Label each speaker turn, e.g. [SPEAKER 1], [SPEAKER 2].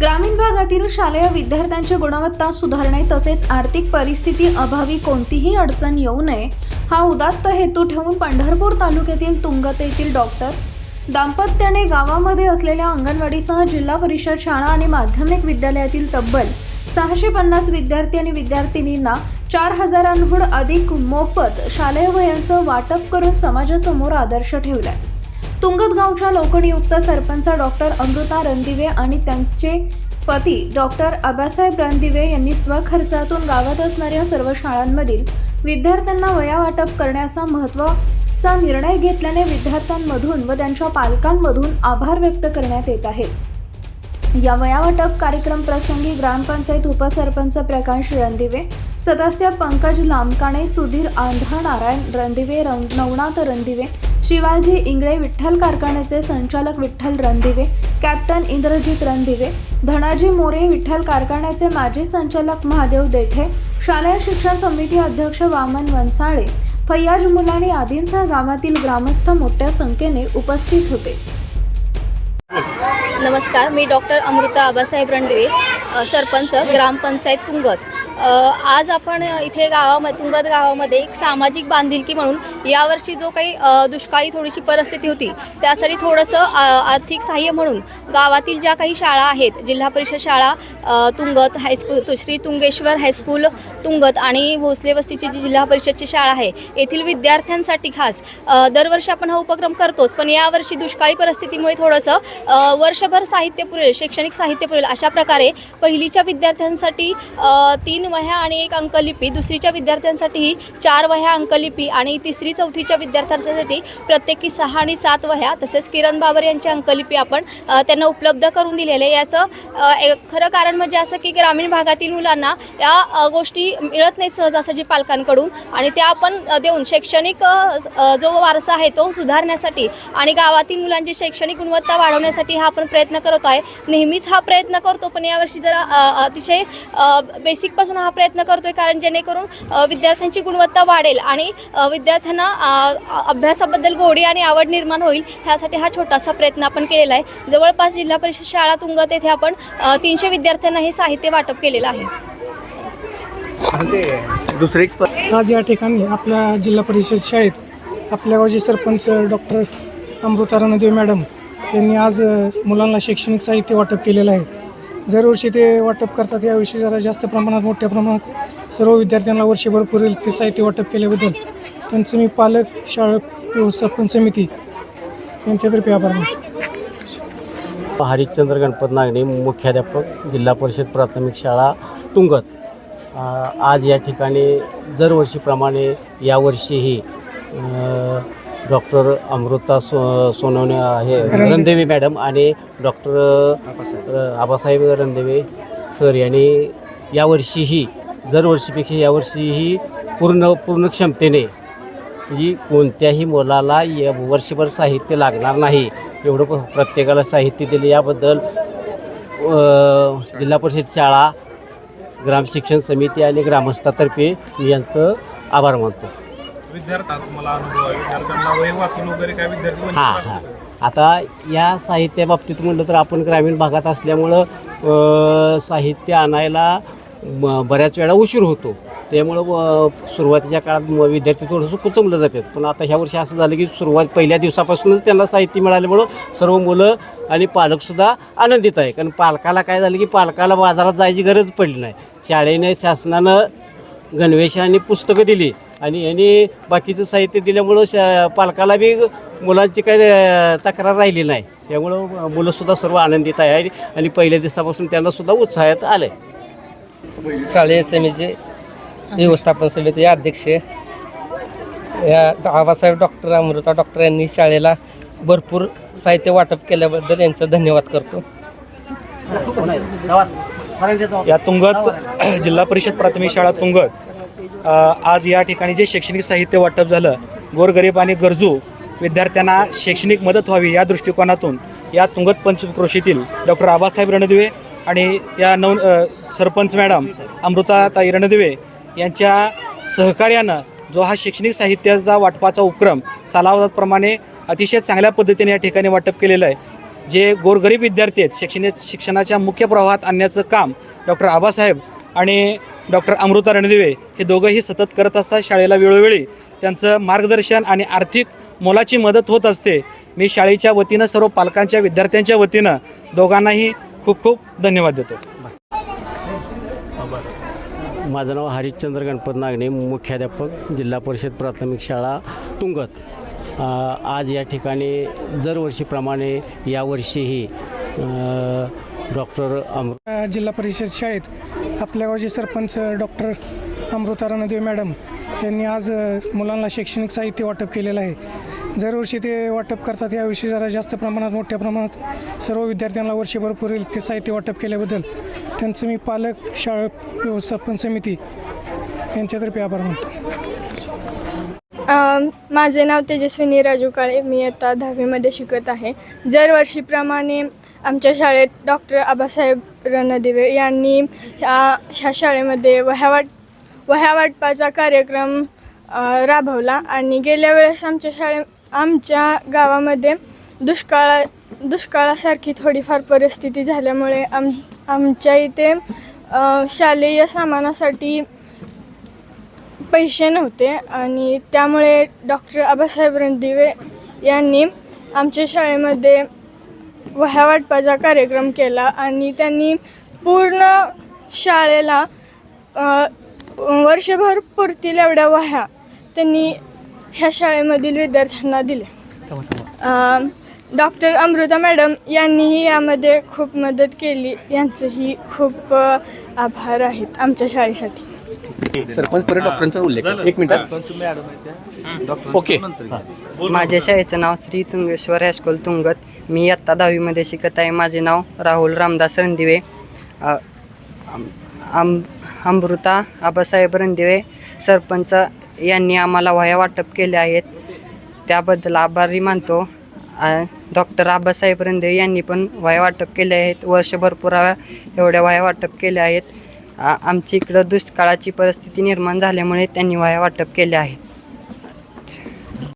[SPEAKER 1] ग्रामीण भागातील शालेय विद्यार्थ्यांची गुणवत्ता सुधारणे तसेच आर्थिक परिस्थिती अभावी कोणतीही अडचण येऊ नये हा उदात्त हेतू ठेवून पंढरपूर तालुक्यातील तुंगत येथील डॉक्टर दाम्पत्याने गावामध्ये असलेल्या अंगणवाडीसह जिल्हा परिषद शाळा आणि माध्यमिक विद्यालयातील तब्बल सहाशे पन्नास विद्यार्थी आणि विद्यार्थिनींना चार हजारांहून अधिक मोफत शालेय वयांचं वाटप करून समाजासमोर आदर्श ठेवलाय. तुंगत गावच्या लोकनियुक्त सरपंच डॉक्टर अमृता रणदिवे आणि त्यांचे पती डॉक्टर आबासाहेब रणदिवे यांनी स्वखर्चातून गावात असणाऱ्या सर्व शाळांमधील विद्यार्थ्यांना वया वाटप करण्याचा महत्त्वाचा निर्णय घेतल्याने विद्यार्थ्यांमधून व त्यांच्या पालकांमधून आभार व्यक्त करण्यात येत आहे. या वयावाटप कार्यक्रम प्रसंगी ग्रामपंचायत उपसरपंच प्रकाश रणदिवे सदस्य पंकज लामकाणे सुधीर आंधळ नारायण रणदिवे रं- नवनाथ रणदिवे शिवाजी इंगळे विठ्ठल कारखान्याचे संचालक विठ्ठल रणदिवे कॅप्टन इंद्रजित रणदिवे धनाजी मोरे विठ्ठल कारखान्याचे माजी संचालक महादेव देठे शालेय शिक्षण समिती अध्यक्ष वामन वनसाळे फैयाज मुलाणी आदींसह गावातील ग्रामस्थ मोठ्या संख्येने उपस्थित होते.
[SPEAKER 2] नमस्कार मी डॉक्टर अमृता आबासाहेब रणदिवे सरपंच ग्रामपंचायत तुंगत आज आपण इथे गावामध्ये तुंगत गावामध्ये एक सामाजिक बांधिलकी म्हणून यावर्षी जो काही दुष्काळी थोडीशी परिस्थिती होती त्यासाठी थोडंसं आर्थिक सहाय्य म्हणून गावातील ज्या काही शाळा आहेत जिल्हा परिषद शाळा तुंगत हायस्कूल तु- श्री तुंगेश्वर हायस्कूल तुंगत आणि भोसले वस्तीची जी जिल्हा परिषदची शाळा आहे येथील विद्यार्थ्यांसाठी खास दरवर्षी आपण हा उपक्रम करतोच पण यावर्षी दुष्काळी परिस्थितीमुळे थोडंसं वर्षभर साहित्य पुरेल शैक्षणिक साहित्य पुरेल अशा प्रकारे पहिलीच्या विद्यार्थ्यांसाठी तीन वह्या आणि एक अंकलिपी दुसरीच्या विद्यार्थ्यांसाठीही चार वह्या अंकलिपी आणि तिसरी चौथीच्या विद्यार्थ्यांसाठी प्रत्येकी सहा आणि सात वह्या तसेच किरण बाबर यांची अंकलिपी आपण त्यांना उपलब्ध करून दिलेले आहे. याचं खरं कारण म्हणजे असं की ग्रामीण भागातील मुलांना या गोष्टी मिळत नाहीत सहजासहजी पालकांकडून आणि त्या आपण देऊन शैक्षणिक जो वारसा आहे तो सुधारण्यासाठी आणि गावातील मुलांची शैक्षणिक गुणवत्ता वाढवण्यासाठी हा आपण प्रयत्न करत आहे नेहमीच हा प्रयत्न करतो पण यावर्षी जरा अतिशय बेसिकपासून हा प्रयत्न करतोय कारण जेणेकरून विद्यार्थ्यांची गुणवत्ता वाढेल आणि विद्यार्थ्यांना अभ्यासाबद्दल गोडी आणि आवड निर्माण होईल ह्यासाठी हा छोटासा प्रयत्न आपण केलेला आहे. जवळपास जिल्हा परिषद शाळा तुंगत येथे आपण तीनशे विद्यार्थ्यांना हे साहित्य वाटप केलेलं आहे.
[SPEAKER 3] दुसरे
[SPEAKER 4] आज या ठिकाणी आपल्या जिल्हा परिषद शाळेत आपल्या गावचे सरपंच डॉक्टर अमृता रणदेव मॅडम यांनी आज मुलांना शैक्षणिक साहित्य वाटप केलेलं आहे. दरवर्षी ते वाटप करतात. याविषयी जरा जास्त प्रमाणात मोठ्या प्रमाणात सर्व विद्यार्थ्यांना वर्षभर पुरेल ते साहित्य वाटप केल्याबद्दल. त्यांचं मी पालक शाळा व्यवस्थापन समिती यांच्यातर्फे आभार मानतो.
[SPEAKER 5] हरिश्चंद्र गणपत नागणे मुख्याध्यापक जिल्हा परिषद प्राथमिक शाळा तुंगत. आज या ठिकाणी दरवर्षीप्रमाणे यावर्षीही डॉक्टर अमृता सो सोनवणे आहे रणदेवे. मॅडम आणि डॉक्टर आबासाहेब. रणदेवे सर यांनी यावर्षीही दरवर्षीपेक्षा यावर्षीही पूर्ण पूर्ण क्षमतेने जी कोणत्याही मुलाला या वर्षभर साहित्य लागणार नाही एवढं प्रत्येकाला साहित्य दिले. याबद्दल जिल्हा परिषद शाळा ग्राम शिक्षण समिती आणि ग्रामस्थातर्फे मी यांचं आभार मानतो.
[SPEAKER 3] विद्यार्थ्यांना तुम्हाला अनुभव आहे. विद्यार्थ्यांना वय वाचून वगैरे काय विद्यार्थी वंचित
[SPEAKER 5] हां
[SPEAKER 3] राहतात
[SPEAKER 5] हां.
[SPEAKER 3] का?
[SPEAKER 5] आता या साहित्याबाबतीत म्हटलं तर आपण ग्रामीण भागात असल्यामुळं अ, साहित्य आणायला म- बऱ्याच वेळा उशीर होतो. त्यामुळं अ, सुरुवातीच्या काळात म- विद्यार्थी थोडंसं कुचमलं जातात. पण आता ह्या वर्षी असं झालं की सुरुवात पहिल्या दिवसापासूनच त्यांना साहित्य मिळाल्यामुळं सर्व मुलं आणि पालकसुद्धा आनंदित आहे. कारण पालकाला काय झालं की पालकाला बाजारात जायची गरज पडली नाही. शाळेने शासनानं गणवेश आणि पुस्तकं दिली. आणि यांनी बाकीचं साहित्य दिल्यामुळं श पालकाला बी मुलांची काही तक्रार राहिली नाही. त्यामुळं मुलंसुद्धा सर्व आनंदित आहे आणि- पहिल्या दिवसापासून त्यांनासुद्धा उत्साहात आलं आहे
[SPEAKER 6] शालेय समितीचे व्यवस्थापन समिती अध्यक्ष या आबासाहेब डॉक्टर अमृता डॉक्टर यांनी शाळेला भरपूर साहित्य वाटप केल्याबद्दल यांचं धन्यवाद करतो.
[SPEAKER 7] या तुंगत जिल्हा परिषद प्राथमिक शाळा तुंगत. आज या ठिकाणी जे शैक्षणिक साहित्य वाटप झालं गोरगरीब आणि गरजू विद्यार्थ्यांना शैक्षणिक मदत व्हावी या दृष्टिकोनातून या तुंगत पंचक्रोशीतील डॉक्टर आबासाहेब रणदिवे आणि या नव सरपंच मॅडम अमृता ताई रणदिवे यांच्या सहकार्यानं जो हा शैक्षणिक साहित्याचा वाटपाचा उपक्रम सालावदाप्रमाणे अतिशय चांगल्या पद्धतीने या ठिकाणी वाटप केलेलं आहे. जे गोरगरीब विद्यार्थी आहेत शैक्षणिक शिक्षणाच्या मुख्य प्रवाहात आणण्याचं काम डॉक्टर आबासाहेब आणि डॉक्टर अमृता रणदिवे हे दोघंही सतत करत असतात शाळेला वेळोवेळी. त्यांचं मार्गदर्शन आणि आर्थिक मोलाची मदत होत असते. मी शाळेच्या वतीनं सर्व पालकांच्या विद्यार्थ्यांच्या वतीनं दोघांनाही खूप खूप धन्यवाद देतो.
[SPEAKER 5] माझं नाव हरिश्चंद्र गणपत नागणे मुख्याध्यापक जिल्हा परिषद प्राथमिक शाळा तुंगत. आज या ठिकाणी दरवर्षीप्रमाणे यावर्षीही डॉक्टर अमृ
[SPEAKER 4] अ, जिल्हा परिषद शाळेत आपल्या गावचे सरपंच डॉक्टर अमृता रणदेव मॅडम यांनी आज मुलांना शैक्षणिक साहित्य वाटप केलेलं आहे. दरवर्षी ते वाटप करतात याविषयी जरा जास्त प्रमाणात मोठ्या प्रमाणात सर्व विद्यार्थ्यांना वर्षभर पुरेल ते साहित्य वाटप केल्याबद्दल त्यांचं मी पालक शाळा व्यवस्थापन समिती यांच्यातर्फे आभार मानतो.
[SPEAKER 8] माझे नाव तेजस्विनी राजू काळे मी आता दहावीमध्ये शिकत आहे. दरवर्षीप्रमाणे आमच्या शाळेत डॉक्टर आबासाहेब रणदिवे यांनी ह्या ह्या शाळेमध्ये वह्या वाट वह्या वाटपाचा कार्यक्रम राबवला. आणि गेल्या वेळेस आमच्या शाळे आमच्या गावामध्ये दुष्काळा दुष्काळासारखी थोडीफार परिस्थिती झाल्यामुळे आम आमच्या इथे शालेय सामानासाठी पैसे नव्हते. आणि त्यामुळे डॉक्टर आबासाहेब रणदिवे यांनी आमच्या शाळेमध्ये वह्या वाटपाचा कार्यक्रम केला आणि त्यांनी पूर्ण शाळेला वर्षभर पुरतील एवढ्या वह्या त्यांनी ह्या शाळेमधील विद्यार्थ्यांना दिल्या. डॉक्टर अमृता मॅडम यांनीही यामध्ये खूप मदत केली. यांचंही खूप आभार आहेत आमच्या शाळेसाठी.
[SPEAKER 6] सरपंच परत डॉक्टरांचा उल्लेख एक मिनिट. ओके.
[SPEAKER 9] माझ्या शाळेचं नाव श्री तुंगेश्वर हायस्कूल तुंगत. मी इयत्ता दहावीमध्ये शिकत आहे. माझे नाव राहुल रामदास रणदिवे. अ, आम- आम अमृता आबासाहेब रणदिवे सरपंच यांनी आम्हाला वह्या वाटप केले आहेत. त्याबद्दल आभारी मानतो. डॉक्टर आबासाहेब रणदेवे यांनी पण वह्या वाटप केले आहेत. वर्षभर पुराव्या एवढ्या वह्या वाटप केल्या आहेत. आमच्या इकडं दुष्काळाची परिस्थिती निर्माण झाल्यामुळे त्यांनी वाया वाटप केले आहे.